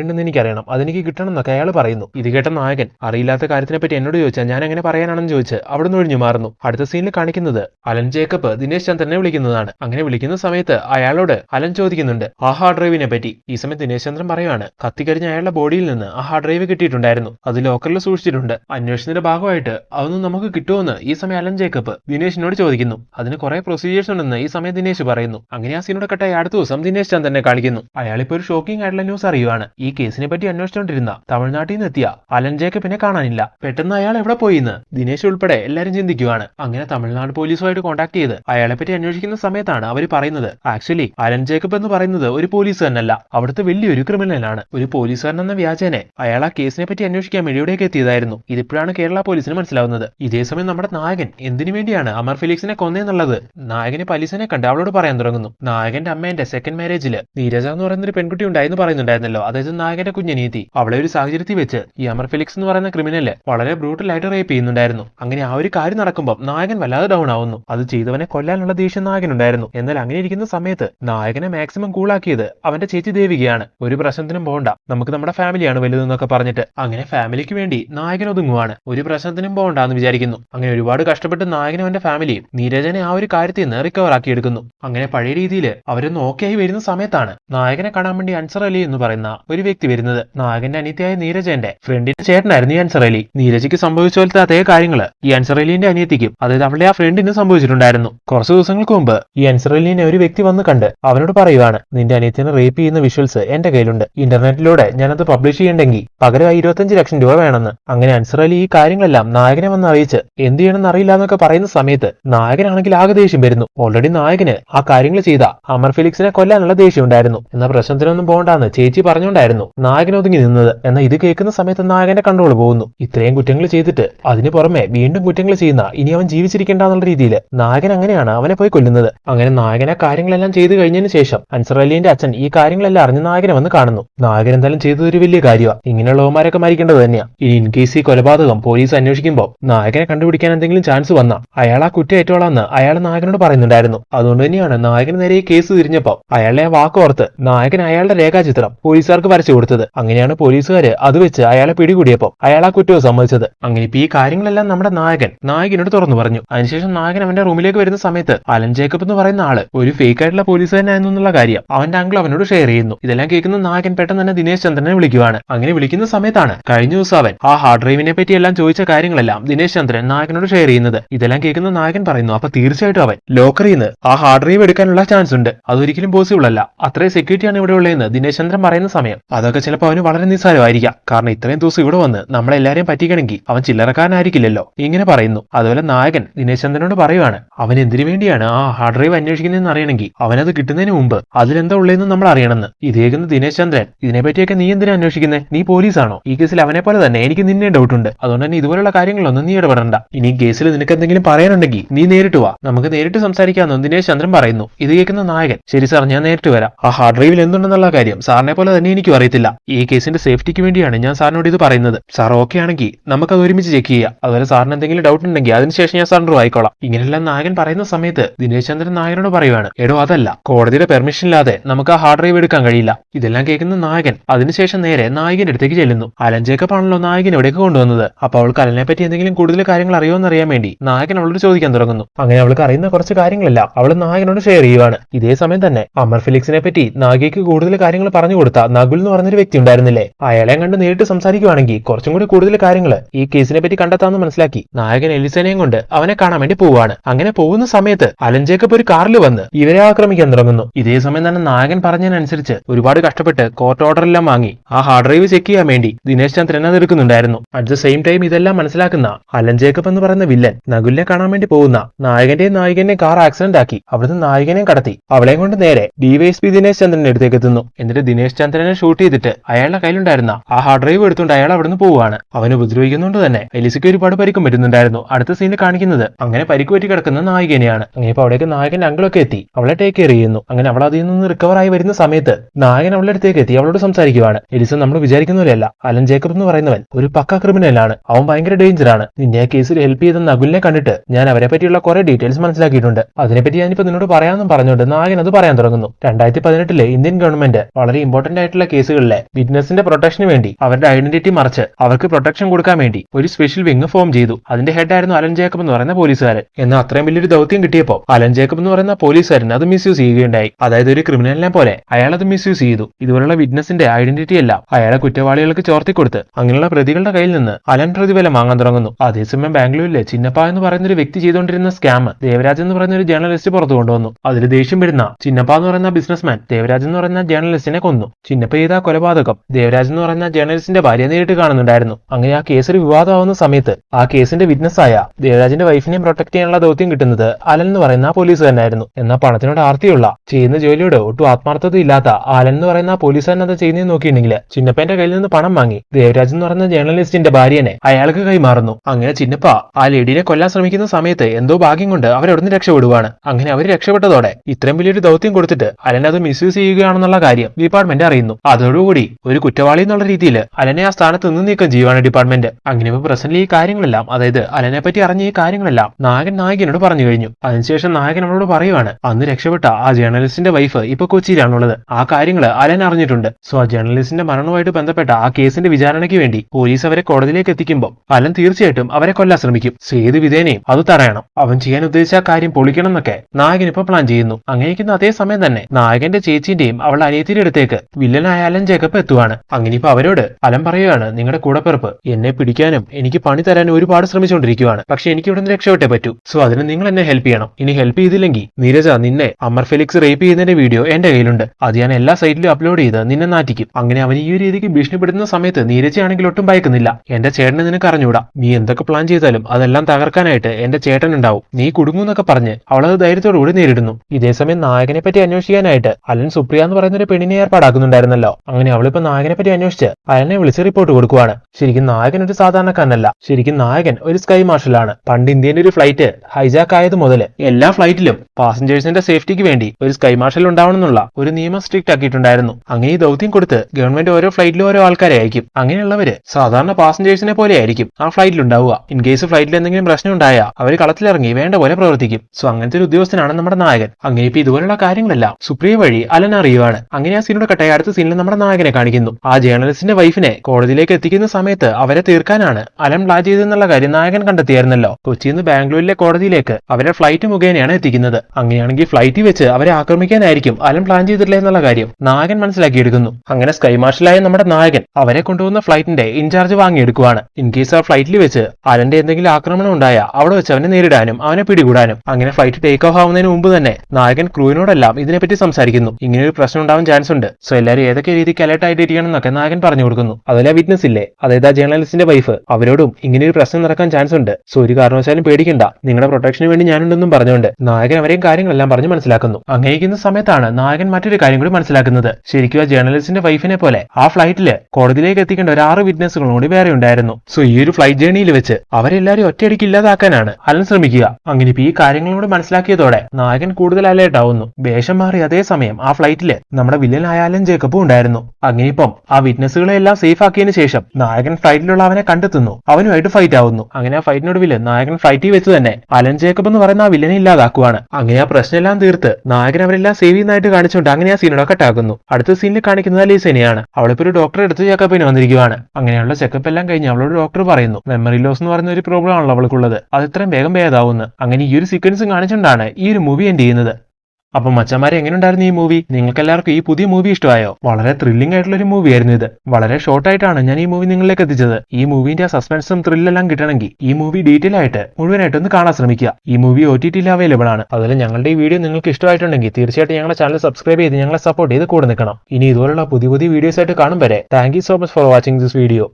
ഉണ്ടെന്ന് എനിക്കറിയണം. അതെനിക്ക് കിട്ടണം എന്നൊക്കെ അയാൾ പറയുന്നു. ഇത് കേട്ട നായകൻ അറിയില്ലാത്ത കാര്യത്തിനെ പറ്റി എന്നോട് ചോദിച്ചാൽ ഞാൻ എങ്ങനെ പറയാനാണെന്ന് ചോദിച്ച് അവിടെ നിന്ന് ഒഴിഞ്ഞു മാറുന്നു. അടുത്ത സീനിൽ കാണിക്കുന്നത് അലൻ ജേക്കബ് ദിനേശ് ചന്ദ്രനെ വിളിക്കുന്നതാണ്. അങ്ങനെ വിളിക്കുന്ന സമയത്ത് അയാളോട് അലൻ ചോദിക്കുന്നുണ്ട് ആ ഹാർഡ് ഡ്രൈവിനെ പറ്റി? ഈ സമയത്ത് ദിനേശ് ചന്ദ്രൻ പറയുവാണ് കത്തിക്കരിഞ്ഞ അയാളുടെ ബോഡിയിൽ നിന്ന് ആ ഹാർഡ് ഡ്രൈവ് കിട്ടിയിട്ടുണ്ടായിരുന്നു. അത് ലോക്കറിൽ സൂക്ഷിച്ചിട്ടുണ്ട്. അന്വേഷണത്തിന്റെ ഭാഗമായിട്ട് അതൊന്നും നമുക്ക് കിട്ടുമെന്ന് ഈ സമയം അലൻ ജേക്കബ് ദിനേശിനോട് ചോദിക്കുന്നു. അതിന് കുറെ പ്രൊസീജിയേഴ്സ് ഉണ്ടെന്ന് ഈ സമയം ദിനേശ് പറയുന്നു. അങ്ങനെ ആ സീനോട് കട്ടായി അടുത്ത ദിവസം ദിനേശ് ചന്ദ്രനെ കാണിക്കുന്നു. അയാളിപ്പോ ഒരു ഷോക്കിംഗ് ആയിട്ടുള്ള ന്യൂസ് അറിയുവാണ്. ഈ കേസിനെ പറ്റി അന്വേഷിച്ചുകൊണ്ടിരുന്ന തമിഴ്നാട്ടിൽ നിന്ന് എത്തിയ അലൻ ജേക്കബിനെ കാണാനില്ല. പെട്ടെന്ന് അയാൾ എവിടെ പോയിന്ന്? ദിനേശ് ഉൾപ്പെടെ എല്ലാരും ചിന്തിക്കുവാണ്. അങ്ങനെ തമിഴ്നാട് പോലീസുമായിട്ട് കോൺടാക്ട് ചെയ്ത് അയാളെ പറ്റി അന്വേഷിക്കുന്ന സമയത്താണ് അവർ പറയുന്നത്. ആക്ച്വലി അലൻ ജേക്കബ് എന്ന് പറയുന്നത് ഒരു പോലീസ് തന്നെയല്ല. അവിടുത്തെ വലിയൊരു ക്രിമിനലാണ് ഒരു പോലീസുകാരൻ എന്ന വ്യാജനെ അയാൾ ആ കേസിനെ പറ്റി അന്വേഷിക്കാൻ വേണ്ടി എത്തിയതായിരുന്നു. ഇതിപ്പോഴാണ് കേരള പോലീസിന് മനസ്സിലാവുന്നത്. ഇതേസമയം നമ്മുടെ നായകൻ എന്തിനു വേണ്ടിയാണ് അമർ ഫിലിക്സിനെ കൊന്നേന്നുള്ളത്? നായകന് പലീസിനെ കണ്ട് അവളോട് പറയാൻ തുടങ്ങുന്നു. നായകന്റെ അമ്മേന്റെ സെക്കൻഡ് മാരേജിൽ നീരജ എന്ന് പറയുന്ന ഒരു പെൺകുട്ടി ഉണ്ടായെന്ന് പറയുന്നുണ്ടായിരുന്നല്ലോ. അതായത് നായകന്റെ കുഞ്ഞനീതി. അവളെ ഒരു സാഹചര്യത്തിൽ വെച്ച് ഈ അമർ ഫിലിക്സ് എന്ന് പറയുന്ന ക്രിമിനൽ വളരെ ബ്രൂട്ടലായിട്ട് റേപ്പ് ചെയ്യുന്നുണ്ടായിരുന്നു. അങ്ങനെ ആ ഒരു കാര്യം നടക്കുമ്പോൾ നായകൻ വല്ലാതെ ഡൗൺ ആവുന്നു. അത് ചെയ്തവനെ കൊല്ലാനുള്ള ദേഷ്യം നായകൻ ഉണ്ടായിരുന്നു എന്നാൽ അങ്ങനെ ഇരിക്കുന്ന സമയത്ത് നായകനെ മാക്സിമം കൂളാക്കിയത് അവന്റെ ചേച്ചി ദേവികയാണ്. ഒരു പ്രശ്നത്തിനും പോകണ്ട നമുക്ക് നമ്മുടെ ഫാമിലിയാണ് വലുതെന്നൊക്കെ പറഞ്ഞിട്ട് അങ്ങനെ ഫാമിലിക്ക് വേണ്ടി നായകൻ ഒതുങ്ങുവാണ്. ഒരു പ്രശ്നത്തിനും പോകണ്ട എന്ന് വിചാരിക്കുന്നു. അങ്ങനെ ഒരുപാട് കഷ്ടപ്പെട്ട് നായകനും അവന്റെ ഫാമിലിയും നീരജനെ ആ ഒരു കാര്യത്തിൽ നിന്ന് റിക്കവർ ആക്കിയെടുക്കുന്നു. അങ്ങനെ പഴയ രീതിയിൽ അവരൊന്ന് ഓക്കെ ആയി വരുന്ന സമയത്താണ് നായകൻ നായകനെ കാണാൻ വേണ്ടി അൻസർ അലി എന്ന് പറയുന്ന ഒരു വ്യക്തി വരുന്നത് നായകന്റെ അനിയത്തിയായ നീരജന്റെ ഫ്രണ്ടിന്റെ ചേട്ടനായിരുന്നു ഈ അൻസർ അലി. നീരജയ്ക്ക് സംഭവിച്ച പോലത്തെ അതേ കാര്യങ്ങൾ ഈ അൻസർ അലിന്റെ അനിയത്തിക്കും അതായത് അവളുടെ ആ ഫ്രണ്ടിന് സംഭവിച്ചിട്ടുണ്ടായിരുന്നു. കുറച്ച് ദിവസങ്ങൾക്ക് മുമ്പ് ഈ അൻസർ അലിനെ ഒരു വ്യക്തി വന്ന് കണ്ട് അവനോട് പറയുവാണ് നിന്റെ അനിയത്തിനെ റേപ്പ് ചെയ്യുന്ന വിഷ്വൽസ് എന്റെ കയ്യിലുണ്ട്. ഇന്റർനെറ്റിലൂടെ ഞാനത് പബ്ലിഷ് ചെയ്യണ്ടെങ്കിൽ പകരമായി ഇരുപത്തഞ്ച് ലക്ഷം രൂപ വേണമെന്ന്. അങ്ങനെ അൻസർ അലി ഈ കാര്യങ്ങളെല്ലാം നായകനെ വന്ന് അറിയിച്ച് എന്ത് ചെയ്യണമെന്ന് അറിയില്ല എന്നൊക്കെ പറയുന്ന സമയത്ത് നായകനാണെങ്കിൽ ആകെ ദേഷ്യം വരുന്നു. ഓൾറെഡി നായകന് ആ കാര്യങ്ങൾ ചെയ്ത അമർ ഫിലിക്സിനെ കൊല്ലാനുള്ള ദേഷ്യം ഉണ്ടായിരുന്നു എന്നാൽ പ്രശ്നത്തിനൊന്നും പോകണ്ടെന്ന് ചേച്ചി പറഞ്ഞുകൊണ്ടായിരുന്നു നായകൻ ഒതുങ്ങി നിന്നത് എന്നാൽ ഇത് കേൾക്കുന്ന സമയത്ത് നായകന്റെ കൺട്രോൾ പോകുന്നു. ഇത്രയും കുറ്റങ്ങൾ ചെയ്തിട്ട് അതിന് പുറമെ വീണ്ടും കുറ്റങ്ങൾ ചെയ്യുന്ന ഇനി അവൻ ജീവിച്ചിരിക്കേണ്ട എന്നുള്ള രീതിയിൽ നായകൻ അങ്ങനെയാണ് അവനെ പോയി കൊല്ലുന്നത്. അങ്ങനെ നായകനെ കാര്യങ്ങളെല്ലാം ചെയ്തു കഴിഞ്ഞതിന് ശേഷം അൻസർ അലിന്റെ അച്ഛൻ ഈ കാര്യങ്ങളെല്ലാം അറിഞ്ഞ നായകനെ വന്ന് കാണുന്നു. നായകൻ എന്തായാലും ചെയ്തതൊരു വലിയ കാര്യമാണ് ഇങ്ങനെയുള്ളവന്മാരൊക്കെ മരിക്കേണ്ടത് തന്നെയാണ് ഇനി ഇൻ കേസ് ഈ കൊലപാതകം പോലീസ് അന്വേഷിക്കുമ്പോൾ നായകനെ കണ്ടുപിടിക്കാൻ എന്തെങ്കിലും ചാൻസ് വന്ന അയാൾ ആ കുറ്റം അയാൾ നായകനോട് പറയുന്നുണ്ടായിരുന്നു. അതുകൊണ്ട് തന്നെയാണ് നായകന് നേരെ ഈ കേസ് തിരിഞ്ഞപ്പോൾ അയാളെ വാക്കോർത്ത് നായകൻ അയാളുടെ രേഖാചിത്രം പോലീസുകാർക്ക് വരച്ചു കൊടുത്തത്. അങ്ങനെയാണ് പോലീസുകാര് അത് വെച്ച് അയാളെ പിടികൂടിയപ്പോൾ അയാൾ ആ കുറ്റവും സമ്മതിച്ചത്. അങ്ങനെ ഇപ്പൊ ഈ കാര്യങ്ങളെല്ലാം നമ്മുടെ നായകൻ നായകനോട് തുറന്നു പറഞ്ഞു. അതിനുശേഷം നായകൻ അവന്റെ റൂമിലേക്ക് വരുന്ന സമയത്ത് അലൻ ജേക്കബ് എന്ന് പറയുന്ന ആൾ ഒരു ഫേക്ക് ആയിട്ടുള്ള പോലീസുകാരനായിരുന്നു എന്നുള്ള കാര്യം അവന്റെ അങ്കിൾ അവനോട് ഷെയർ ചെയ്യുന്നു. ഇതെല്ലാം കേൾക്കുന്ന നായകൻ പെട്ടെന്ന് തന്നെ ദിനേശ് ചന്ദ്രനെ വിളിക്കുവാണ്. അങ്ങനെ വിളിക്കുന്ന സമയത്താണ് കഴിഞ്ഞ ദിവസം അവൻ ആ ഹാർഡ് ഡ്രൈവിനെ പറ്റി എല്ലാം ചോദിച്ച കാര്യങ്ങളെല്ലാം ദിനേശ് ചന്ദ്രൻ നായകനോട് ഷെയർ ചെയ്യുന്നത്. ഇതെല്ലാം കേൾക്കുന്ന നായകൻ പറയുന്നു അപ്പൊ തീർച്ചയായിട്ടും അവൻ ലോക്കറിൽ നിന്ന് ആ ഹാർഡ് ഡ്രൈവ് എടുക്കാനുള്ള ചാൻസ് ഉണ്ട്. അതൊരിക്കലും പോസിബിൾ അല്ല. അത്രയും സെക്യൂരിറ്റിയാണ് ഇവിടെ ഉള്ളതെന്ന് ദിനേശ് ചന്ദ്രൻ പറയുന്ന സമയം. അതൊക്കെ ചിലപ്പോൾ അവന് വളരെ നിസ്സാരമായിരിക്കാം. കാരണം ഇത്രയും ദിവസം ഇവിടെ വന്ന് നമ്മളെല്ലാരെയും പറ്റിക്കണമെങ്കിൽ അവൻ ചില്ലറക്കാരനായിരിക്കില്ലല്ലോ. ഇങ്ങനെ പറയുന്നു. അതുപോലെ നായകൻ ദിനേശ് ചന്ദ്രനോട് പറയുവാണ് അവൻ എന്തിനു വേണ്ടിയാണ് ആ ഹാർഡ് ഡ്രൈവ് അന്വേഷിക്കുന്നതെന്ന് അറിയണമെങ്കിൽ അവനത് കിട്ടുന്നതിന് മുമ്പ് അതിലെന്താ ഉള്ളതെന്ന് നമ്മൾ അറിയണമെന്ന്. ഇതേക്കുന്ന ദിനേശ് ചന്ദ്രൻ ഇതിനെപ്പറ്റിയൊക്കെ നീ എന്തിനാ അന്വേഷിക്കുന്നത് നീ പോലീസാണോ? ഈ കേസിൽ അവനെ പോലെ തന്നെ എനിക്ക് നിന്നെ ഡൗട്ട് ഉണ്ട്. അതുകൊണ്ട് തന്നെ ഇതുപോലുള്ള കാര്യങ്ങളൊന്നും നീ ഇടപെടണ്ട. ഇനി കേസിൽ നിനക്ക് എന്തെങ്കിലും പറയാനുണ്ടെങ്കിൽ നീ നേരിട്ട് വാ. നമുക്ക് നേരിട്ട് സംസാരിക്കാമെന്ന് ദിനേശ് ചന്ദ്രൻ പറയുന്നു. ഇത് കേൾക്കുന്ന നായകൻ ശരി സാർ ഞാൻ നേരിട്ട് വരാം. ആ ഹാർഡ് ഡ്രൈവിൽ എന്തുണ്ടെന്നുള്ള കാര്യം സാറിനെ പോലെ തന്നെ എനിക്കും അറിയത്തില്ല. ഈ കേസിന്റെ സേഫ്റ്റിക്ക് വേണ്ടിയാണ് ഞാൻ സാറിനോട് ഇത് പറയുന്നത്. സാർ ഓക്കെ ആണെങ്കിൽ നമുക്കത് ഒരുമിച്ച് ചെക്ക് ചെയ്യാം. അതുപോലെ സാറിന് എന്തെങ്കിലും ഡൗട്ട് ഉണ്ടെങ്കിൽ അതിനുശേഷം ഞാൻ സാറിന് വായിക്കോളാം. ഇങ്ങനെയെല്ലാം നായകൻ പറയുന്ന സമയത്ത് ദിനേശ് ചന്ദ്രൻ നായകനോട് പറയുവാണ് എടോ അതല്ല. കോടതിയുടെ പെർമിഷൻ ഇല്ലാതെ നമുക്ക് ആ ഹാർഡ് ഡ്രൈവ് എടുക്കാൻ കഴിയില്ല. ഇതെല്ലാം കേൾക്കുന്ന നായകൻ അതിനുശേഷം നേരെ നായകന്റെ അടുത്തേക്ക് ചെല്ലുന്നു. അലൻ ജേക്കബ് ആണല്ലോ നായകൻ ഇവിടേക്ക് കൊണ്ടുവന്നത്? അപ്പൊ അവൾക്ക് അലനെ പറ്റി എന്തെങ്കിലും കൂടുതൽ കാര്യങ്ങൾ അറിയുമെന്ന് അറിയാൻ വേണ്ടി നായകൻ അവളോട് ചോദിക്കാൻ തുടങ്ങുന്നു. അങ്ങനെ അവൾക്ക് അറിയുന്ന കുറച്ച് കാര്യങ്ങളെല്ലാം അവൾ നായകനോട് ഷെയർ ചെയ്യുവാണ്. ഇതേ സമയം തന്നെ അമർ ഫിലിക്സിനെ പറ്റി നാഗയ്ക്ക് കൂടുതൽ കാര്യങ്ങൾ പറഞ്ഞു കൊടുത്ത നകുൽ എന്ന് പറഞ്ഞൊരു വ്യക്തി ഉണ്ടായിരുന്നില്ലേ? അയാളെ കണ്ട് നേരിട്ട് സംസാരിക്കുവാണെങ്കിൽ കുറച്ചും കൂടി കൂടുതൽ കാര്യങ്ങൾ ഈ കേസിനെ പറ്റി കണ്ടെത്താമെന്ന് മനസ്സിലാക്കി. നായകൻ എലിസനെയും കൊണ്ട് അവനെ കാണാൻ വേണ്ടി പോവുകയാണ്. അങ്ങനെ പോകുന്ന സമയത്ത് അലൻ ജേക്കബ് ഒരു കാറിൽ വന്ന് ഇവരെ ആക്രമിക്കാൻ തുടങ്ങുന്നു. ഇതേ സമയം തന്നെ നായകൻ പറഞ്ഞതിനനുസരിച്ച് ഒരുപാട് കഷ്ടപ്പെട്ട് കോർട്ട് ഓർഡർ എല്ലാം വാങ്ങി. ആ ഹാർഡ് ഡ്രൈവ് ചെക്ക് ചെയ്യാൻ വേണ്ടി ദിനേശ് ചന്ദ്രൻ അത് എടുക്കുന്നുണ്ടായിരുന്നു. അറ്റ് ദ സെയിം ടൈം ഇതെല്ലാം മനസ്സിലാക്കുന്ന അലൻ ജേക്കബ് എന്ന് പറയുന്ന വില്ലൻ നകുലിനെ കാണാൻ വേണ്ടി പോകുന്ന നായകന്റെയും നായികന്റെയും കാർ ആക്സിഡന്റ് ആക്കി. അവിടുന്ന് നായകനെയും കടത്തി. അവളെയും കൊണ്ട് നേരെ ഡിവൈഎസ്പി ദിനേശ് ചന്ദ്രന്റെ അടുത്തേക്ക് എത്തുന്നു എന്നിട്ട് ദിനേശ് ചന്ദ്രനെ ഷൂട്ട് ചെയ്തിട്ട് അയാളുടെ കയ്യിലുണ്ടായിരുന്ന ആ ഹാർഡ് ഡ്രൈവ് എടുത്തുകൊണ്ട് അയാൾ അവിടുന്ന് പോവുകയാണ്. അവന് ഉപദ്രവിക്കുന്നുണ്ട് തന്നെ. എലിസയ്ക്ക് ഒരുപാട് പരിക്കും പറ്റുന്നുണ്ടായിരുന്നു. അടുത്ത സീനിൽ കാണിക്കുന്നത് അങ്ങനെ പരിക്ക് പറ്റി കിടക്കുന്ന നായികനെയാണ്. അങ്ങനെ ഇപ്പൊ അവിടേക്ക് നായകന്റെ അങ്കിളൊക്കെ എത്തി. അവളെ ടേക്ക് കെയർ ചെയ്യുന്നു. അങ്ങനെ അവൾ അതിൽ നിന്ന് റിക്കവർ ആയി വരുന്ന സമയത്ത് നായകൻ അവളുടെ അടുത്തേക്ക് എത്തി. അവളോട് സംസാരിക്കുവാണ്. എലിസ നമ്മൾ വിചാരിക്കുന്ന പോലെയല്ല. അലൻ ജേക്കബ് എന്ന് പറയുന്നവൻ ഒരു പക്ക ക്രിമിനലാണ് അവൻ ഭയങ്കര ആണ്. നിന്നെ കേസിൽ ഹെൽപ്പ് ചെയ്ത നകുലിനെ കണ്ടിട്ട് ഞാൻ അവരെ പറ്റിയുള്ള കുറെ ഡീറ്റെയിൽസ് മനസ്സിലാക്കിയിട്ടുണ്ട്. അതിനെപ്പറ്റി ഞാനിപ്പോ നിന്നോട് പറയാമെന്നും പറഞ്ഞുകൊണ്ട് നായകൻ അത് പറയാൻ തുടങ്ങുന്നു. രണ്ടായിരത്തി പതിനെട്ടിലെ ഇന്ത്യൻ ഗവൺമെന്റ് വളരെ ഇമ്പോർട്ടന്റ് ആയിട്ടുള്ള കേസുകളിലെ വിറ്റ്നസിന്റെ പ്രൊട്ടക്ഷന് വേണ്ടി അവരുടെ ഐഡന്റിറ്റി മറിച്ച് അവർക്ക് പ്രൊട്ടക്ഷൻ കൊടുക്കാൻ വേണ്ടി ഒരു സ്പെഷ്യൽ വിങ് ഫോം ചെയ്തു. അതിന്റെ ഹെഡ് ആയിരുന്നു അലൻ ജേക്കബ് എന്ന് പറയുന്ന പോലീസുകാരൻ. എന്നാൽ അത്രയും വലിയൊരു ദൗത്യം കിട്ടിയപ്പോൾ അലൻ ജേക്കബ് എന്ന് പറയുന്ന പോലീസുകാരൻ അത് മിസ്യൂസ് ചെയ്യുകയുണ്ടായി. അതായത് ഒരു ക്രിമിനലിനെ പോലെ അയാൾ അത് മിസ്യൂസ് ചെയ്തു. ഇതുപോലുള്ള വിറ്റ്നസിന്റെ ഐഡന്റിറ്റി എല്ലാം അയാളെ കുറ്റവാളികൾക്ക് ചോർത്തി കൊടുത്ത് അങ്ങനെയുള്ള പ്രതികളുടെ കയ്യിൽ നിന്ന് അലൻ പ്രതിഫലം വാങ്ങാൻ തുടങ്ങുന്നു. അതേസമയം ബാംഗ്ലൂരിലെ ചിന്നപ്പ എന്ന് പറയുന്ന ഒരു വ്യക്തി ചെയ്തുകൊണ്ടിരുന്ന സ്കാം ദേവരാജ് എന്ന് പറയുന്ന ഒരു ജേർണലിസ്റ്റ് പുറത്തു കൊണ്ടുവന്നു. അതിൽ ദേഷ്യം വരുന്ന ചിന്നപ്പ എന്ന് പറയുന്ന ബിസിനസ്മാൻ ദേവരാജ് എന്ന് പറയുന്ന ജേർണലിസ്റ്റിനെ കൊന്നു. ചിന്നപ്പ ചെയ്ത കൊലപാതകം ദേവരാജ് എന്ന് പറയുന്ന ജേർണലിസ്റ്റിന്റെ ഭാര്യ നേരിട്ട് കാണുന്നുണ്ടായിരുന്നു. അങ്ങനെ ആ കേസ് ഒരു വിവാദമാവുന്ന സമയത്ത് ആ കേസിന്റെ വിറ്റ്നസ് ആയ ദേവരാജിന്റെ വൈഫിനെ പ്രൊട്ടക്ട് ചെയ്യാനുള്ള ദൗത്യം കിട്ടുന്നത് അലൻ എന്ന് പറയുന്ന പോലീസ് പോലീസുകാരനായിരുന്നു എന്നാൽ പണത്തിനോട് ആർത്തിയുള്ള ചെയ്യുന്ന ജോലിയോട് ഒട്ടും ആത്മാർത്ഥത ഇല്ലാത്ത അലൻ എന്ന് പറയുന്ന പോലീസ് പോലീസുകാരൻ അത് ചെയ്യുന്നതെന്ന് നോക്കിയിട്ടുണ്ടെങ്കിൽ ചിന്നപ്പന്റെ കയ്യിൽ നിന്ന് പണം വാങ്ങി ദേവരാജ് എന്ന് പറയുന്ന ജേർണലിസ്റ്റിന്റെ ഭാര്യനെ അയാൾക്ക് കൈമാറുന്നു. അങ്ങനെ ചിന്നപ്പ ആ ലേഡിനെ കൊല്ലാൻ ശ്രമിക്കുന്ന സമയത്ത് എന്തോ ഭാഗ്യം കൊണ്ട് അവരവിടുന്ന് രക്ഷപ്പെടുവാണ്. അങ്ങനെ അവർ രക്ഷപ്പെട്ടതോടെ ഇത്രയും വലിയൊരു ദൗത്യം കൊടുത്തിട്ട് അലൻ അത് മിസ്യൂസ് ചെയ്യുകയാണെന്നുള്ള കാര്യം ഡിപ്പാർട്ട്മെന്റ് അറിയുന്നു. അതോടുകൂടി ഒരു കുറ്റവാളി എന്നുള്ള രീതിയിൽ അലനെ ആ സ്ഥാനത്ത് നിന്ന് നീക്കം ചെയ്യുവാണ് ഡിപ്പാർട്ട്മെന്റ് അങ്ങനെ ഇപ്പൊ പ്രസന്റിൽ ഈ കാര്യങ്ങളെല്ലാം അതായത് അലനെ പറ്റി അറിഞ്ഞ ഈ കാര്യങ്ങളെല്ലാം നായകൻ നായകനോട് പറഞ്ഞു കഴിഞ്ഞു. അതിനുശേഷം നായകൻ അവളോട് പറയുവാണ് അന്ന് രക്ഷപ്പെട്ട ആ ജേർണലിസ്റ്റിന്റെ വൈഫ് ഇപ്പൊ കൊച്ചിയിലാണുള്ളത്. ആ കാര്യങ്ങൾ അലൻ അറിഞ്ഞിട്ടുണ്ട്. സോ ആ ജേർണലിസ്റ്റിന്റെ മരണവുമായിട്ട് ബന്ധപ്പെട്ട ആ കേസിന്റെ വിചാരണയ്ക്ക് വേണ്ടി പോലീസ് അവരെ കോടതിയിലേക്ക് എത്തിക്കുമ്പോൾ അലൻ തീർച്ചയായിട്ടും അവരെ കൊല്ലാൻ ശ്രമിക്കും. സേതു വിധേനയും അത് തടയണം. അവൻ ചെയ്യാൻ ഉദ്ദേശിച്ച ആ കാര്യം പൊളിക്കണം എന്നൊക്കെ നായകൻ ഇപ്പൊ പ്ലാൻ ചെയ്യുന്നു. അങ്ങനെയിരിക്കുന്ന അതേ സമയം തന്നെ നായകന്റെ ചേച്ചിന്റെയും നേരെയും അവളുടെ അനിയത്തിന്റെ അടുത്തേക്ക് വില്ലനായ അലൻ ജേക്കബ് എത്തുവാണ്. അങ്ങനെ ഇപ്പൊ അവരോട് അലൻ പറയുകയാണ് നിങ്ങളുടെ കൂടപ്പിറപ്പ് എന്നെ പിടിക്കാനും എനിക്ക് പണി തരാനും ഒരുപാട് ശ്രമിച്ചുകൊണ്ടിരിക്കുകയാണ് പക്ഷെ എനിക്ക് ഇവിടെ നിന്ന് രക്ഷപ്പെട്ടേ പറ്റൂ. സോ അതിന് നിങ്ങൾ എന്നെ ഹെൽപ്പ് ചെയ്യണം. ഇനി ഹെൽപ്പ് ചെയ്തില്ലെങ്കിൽ നീരജ നിന്നെ അമർ ഫെലിക്സ് റേപ്പ് ചെയ്യുന്നതിന്റെ വീഡിയോ എന്റെ കയ്യിലുണ്ട്. അത് ഞാൻ എല്ലാ സൈറ്റിലും അപ്ലോഡ് ചെയ്ത് നിന്നെ നാറ്റിക്കും. അങ്ങനെ അവൻ ഈ ഒരു രീതിക്ക് ഭീഷണിപ്പെടുത്തുന്ന സമയത്ത് നീരജയാണെങ്കിൽ ഒട്ടും ഭയക്കുന്നില്ല. എന്റെ ചേട്ടനെ നിനക്ക് അറിഞ്ഞൂടാ. നീ എന്തൊക്കെ പ്ലാൻ ചെയ്താലും അതെല്ലാം തകർക്കാനായിട്ട് എന്റെ ചേട്ടൻ ഉണ്ടാവും. നീ കുടുങ്ങുന്നൊക്കെ പറഞ്ഞ് അവളത് ധൈര്യത്തോടുകൂടി നേരിടുന്നു. ഇതേസമയം നായകനെ പറ്റി അന്വേഷിക്കാനായിട്ട് അലൻ സുപ്രിയ എന്ന് പറയുന്ന ഒരു പെണ്ണിനെ ഏർപ്പാടാക്കുന്നുണ്ടായിരുന്നല്ലോ. അങ്ങനെ അവളിപ്പോ നായകനെ പറ്റി അന്വേഷിച്ച് അയാളെ വിളിച്ച് റിപ്പോർട്ട് കൊടുക്കുവാണ്. ശരിക്കും നായകൻ ഒരു സാധാരണക്കാരനല്ല. ശരിക്കും നായകൻ ഒരു സ്കൈ മാർഷലാണ് പണ്ട് ഇന്ത്യൻ ഒരു ഫ്ലൈറ്റ് ഹൈജാക്ക് ആയത് മുതൽ എല്ലാ ഫ്ലൈറ്റിലും പാസഞ്ചേഴ്സിന്റെ സേഫ്റ്റിക്ക് വേണ്ടി ഒരു സ്കൈ മാർഷൽ ഉണ്ടാവണമെന്നുള്ള ഒരു നിയമം സ്ട്രിക്റ്റ് ആക്കിയിട്ടുണ്ടായിരുന്നു. അങ്ങനെ ഈ ദൗത്യം കൊടുത്ത് ഗവൺമെന്റ് ഓരോ ഫ്ലൈറ്റിലും ഓരോ ആൾക്കാരെ അയക്കും. അങ്ങനെയുള്ളവര് സാധാരണ പാസഞ്ചേഴ്സിനെ പോലെ ആയിരിക്കും ആ ഫ്ലൈറ്റിൽ ഉണ്ടാവുക. ഇൻ കേസ് ഫ്ലൈറ്റിൽ എന്തെങ്കിലും പ്രശ്നം ഉണ്ടായാൽ അവർ കളത്തിലിറങ്ങി വേണ്ട പോലെ പ്രവർത്തിക്കും. സോ അങ്ങനത്തെ ഒരു ഉദ്യോഗസ്ഥനാണ് നമ്മുടെ നായകൻ. അങ്ങനെ ഇപ്പൊ ഇതുപോലുള്ള കാര്യങ്ങളെല്ലാം സുപ്രിയ വഴി അലൻ അറിയുവാണ് അങ്ങനെ ആ സീനോട് കട്ടായി. അടുത്ത സീനിൽ നമ്മുടെ നായകനെ കാണിക്കുന്നു. ആ ജേർണലിസ്റ്റിന്റെ വൈഫിനെ കോടതിയിലേക്ക് എത്തിക്കുന്ന സമയത്ത് അവരെ തീർക്കാനാണ് അലൻ പ്ലാൻ ചെയ്തെന്നുള്ള കാര്യം നായകൻ കണ്ടെത്തിയായിരുന്നല്ലോ. കൊച്ചിയിൽ നിന്ന് ബാംഗ്ലൂരിലെ കോടതിയിലേക്ക് അവരെ ഫ്ലൈറ്റ് മുഖേനയാണ് എത്തിക്കുന്നത്. അങ്ങനെയാണെങ്കിൽ ഫ്ലൈറ്റിൽ വെച്ച് അവരെ ആക്രമിക്കാനായിരിക്കും അലം പ്ലാൻ ചെയ്തിട്ടില്ല എന്നുള്ള കാര്യം നായകൻ മനസ്സിലാക്കിയെടുക്കുന്നു. അങ്ങനെ സ്കൈ മാർഷലായ നമ്മുടെ നായകൻ അവരെ കൊണ്ടുപോകുന്ന ഫ്ലൈറ്റിന്റെ ഇൻചാർജ് വാങ്ങിയെടുക്കുവാണ്. ഇൻ കേസ് ആ ഫ്ലൈറ്റിൽ വെച്ച് അലന്റെ എന്തെങ്കിലും ആക്രമണം ഉണ്ടായ അവിടെ വെച്ച് അവനെ നേരിടാനും അവനെ പിടികൂടാനും. അങ്ങനെ ഫ്ലൈറ്റ് ടേക്ക് ഓഫ് ആവുന്നതിന് മുമ്പ് തന്നെ നായകൻ ക്രൂവിനോടെല്ലാം ഇതിനെപ്പറ്റി സംസാരിക്കുന്നു. ഇങ്ങനെ ഒരു പ്രശ്നം ഉണ്ടാവാൻ ചാൻസ് ഉണ്ട്. സോ എല്ലാവരും ഏതൊക്കെ രീതിക്ക് അലേർട്ട് ആയിട്ടിരിക്കണം എന്നൊക്കെ നായകൻ പറഞ്ഞു കൊടുക്കുന്നു. അതിലെ വിറ്റ്നസ് ഇല്ലേ? അതായത് ആ ജേർണലിസ്റ്റിന്റെ വൈഫ് അവരോടും ഇങ്ങനെ ഒരു പ്രശ്നം നടക്കാൻ ചാൻസ് ഉണ്ട്. സോ ഒരു കാരണവശാലും പേടിക്കണ്ട. നിങ്ങളുടെ പ്രൊട്ടക്ഷന് വേണ്ടി ഞാനുണ്ടെന്നും പറഞ്ഞുകൊണ്ട് നായകൻ അവരെയും കാര്യങ്ങളെല്ലാം പറഞ്ഞ് മനസ്സിലാക്കുന്നു. അങ്ങേക്കുന്ന സമയത്താണ് നായകൻ മറ്റൊരു കാര്യം കൂടി മനസ്സിലാക്കുന്നത്. ശരിക്കും ആ ജേർണലിസ്റ്റിന്റെ വൈഫിനെ പോലെ ആ ഫ്ലൈറ്റിൽ കോടതിയിലേക്ക് എത്തിക്കേണ്ട ഒരു ആറ് വിറ്റ്നസ്സുകളും കൂടി വേറെ ഉണ്ടായിരുന്നു. സോ ഈ ഒരു ഫ്ലൈറ്റ് ജേണിയിൽ വെച്ച് അവരെല്ലാവരും ഒറ്റയടിക്ക് ഇല്ലാതാക്കാനാണ് അലൻ ശ്രമിക്കുക. അങ്ങനെ ഈ കാര്യങ്ങളും കൂടി മനസ്സിലാക്കിയതോടെ നായകൻ കൂടുതൽ അലേർട്ട് ആവുന്നു. വേഷം മാറി അതേസമയം ആ ഫ്ലൈറ്റിൽ നമ്മുടെ വില്ലൻ ആയാലും ജേക്കബും ഉണ്ടായിരുന്നു. അങ്ങനെ ഇപ്പം ആ വിറ്റ്നസ്സുകളെ എല്ലാം സേഫ് ആക്കിയതിനു ശേഷം നായകൻ ഫ്ലൈറ്റിലുള്ള അവനെ കണ്ടെത്തുന്നു. അവനുമായിട്ട് ഫൈറ്റ് ആവുന്നു. അങ്ങനെ ആ ഫൈറ്റിനൊടുവിൽ നായകൻ ഫ്ലൈറ്റിൽ വെച്ച് തന്നെ അലൻ ജേക്കബ് എന്ന് പറയുന്ന ആ വില്ലനെ ഇല്ലാതാക്കുവാണ്. അങ്ങനെ ആ പ്രശ്നമെല്ലാം തീർത്ത് നായകൻ അവരെല്ലാം സേവ് ചെയ്യുന്നതായിട്ട് കാണിച്ചുകൊണ്ട് അങ്ങനെ ആ സീനോടെ കട്ടാക്കുന്നു അടുത്ത സീനിൽ കാണിക്കുന്നത് ലീസനെയാണ്. അവളിപ്പോ ഒരു ഡോക്ടറെ എടുത്ത് ചെക്കപ്പിന് വന്നിരിക്കുവാണ്. അങ്ങനെയുള്ള ചെക്കപ്പ് എല്ലാം കഴിഞ്ഞ് അവളോട് ഡോക്ടർ പറയുന്നു. മെമ്മറി ലോസ് എന്ന് പറയുന്ന ഒരു പ്രോബ്ലം ആണല്ലോ അവൾക്കുള്ളത്. അത് ഇത്രയും വേഗം ഭേദാവുന്നു. അങ്ങനെ ഈ ഒരു സീക്വൻസ് കാണിച്ചുകൊണ്ടാണ് ഈ ഒരു മൂവി എൻഡ് ചെയ്യുന്നത്. അപ്പൊ മച്ചന്മാരെ എങ്ങനെയുണ്ടായിരുന്നു ഈ മൂവി നിങ്ങൾക്ക് എല്ലാവർക്കും ഈ പുതിയ മൂവി ഇഷ്ടമായോ? വളരെ ത്രില്ലിംഗ് ആയിട്ടുള്ള ഒരു മൂവി ആയിരുന്നു ഇത്. വളരെ ഷോർട്ട് ആയിട്ടാണ് ഞാൻ ഈ മൂവി നിങ്ങളിലേക്ക് എത്തിച്ചത്. ഈ മൂവിന്റെ സസ്പെൻസും ത്രില്ലെല്ലാം കിട്ടണമെങ്കിൽ ഈ മൂവി ഡീറ്റെയിൽ ആയിട്ട് മുഴുവനായിട്ട് ഒന്ന് കാണാൻ ശ്രമിക്കുക. ഈ മൂവി ഒ ടി ടിയിൽ അവൈലബിൾ ആണ്. അതിൽ ഞങ്ങളുടെ ഈ വീഡിയോ നിങ്ങൾക്ക് ഇഷ്ടമായിട്ടുണ്ടെങ്കിൽ തീർച്ചയായിട്ടും ഞങ്ങളുടെ ചാനൽ സബ്സ്ക്രൈബ് ചെയ്ത് ഞങ്ങളെ സപ്പോർട്ട് ചെയ്ത് കൂടെ നിൽക്കണം. ഇനി ഇതുപോലുള്ള പുതിയ പുതിയ വീഡിയോസ് ആയിട്ട് കാണും വരെ. Thank so much for watching this video